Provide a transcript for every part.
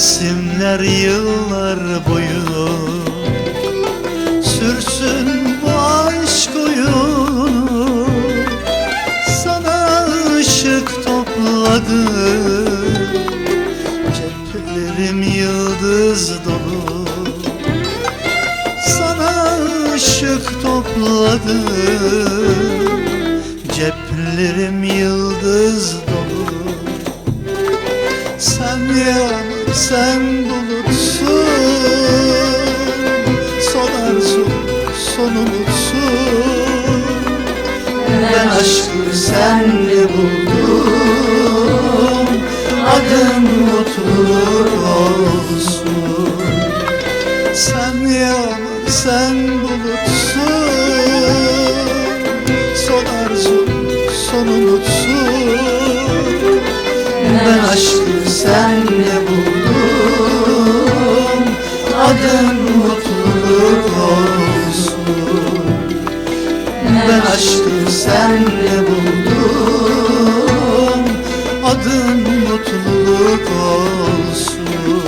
Mevsimler yıllar boyu Sürsün bu aşk oyunu Sana ışık topladı Ceplerim yıldız dolu. Sana ışık topladı Ceplerim yıldız dolu. Sen yağmur, sen bulutsun Son arzum, son umutsun. Ben aşkı senle buldum Adın mutluluk olsun. Sen yağmur, sen bulutsun Son arzum, son umutsun. Ben aşkı senle Ben aşkı senle buldum. Adın mutluluk olsun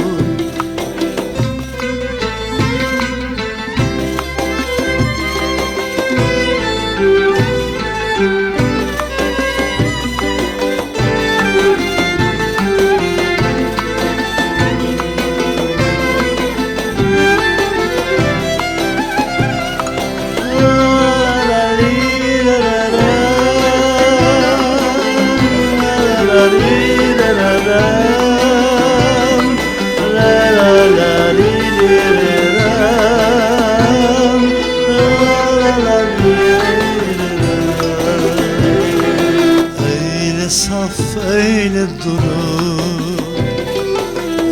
saf öyle duru.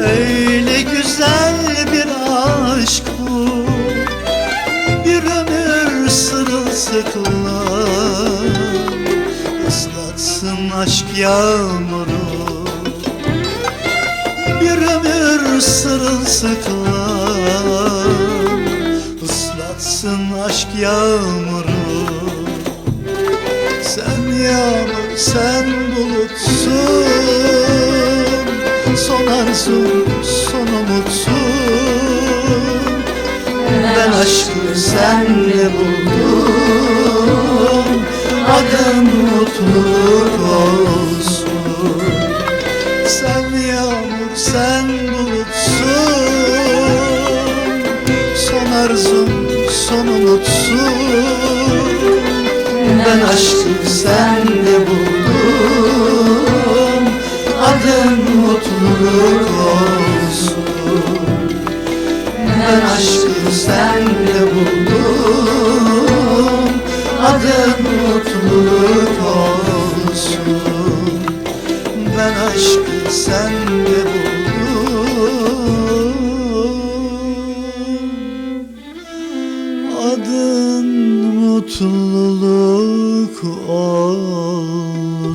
Öyle güzel bir aşk bu. Bir ömür sırılsıklam Islatsın aşk yağmuru ömür sırılsıklam Islatsın aşk yağmuru. Sen yağmur, sen bulutsun Son arzum, son umutsun. Ben aşkı senle buldum Adın mutluluk olsun Sen yağmur, sen bulutsun. Son arzum, son umutsun. Ben aşkı senle buldum Adın mutluluk olsun. Ben aşkı senle buldum Adın mutluluk olsun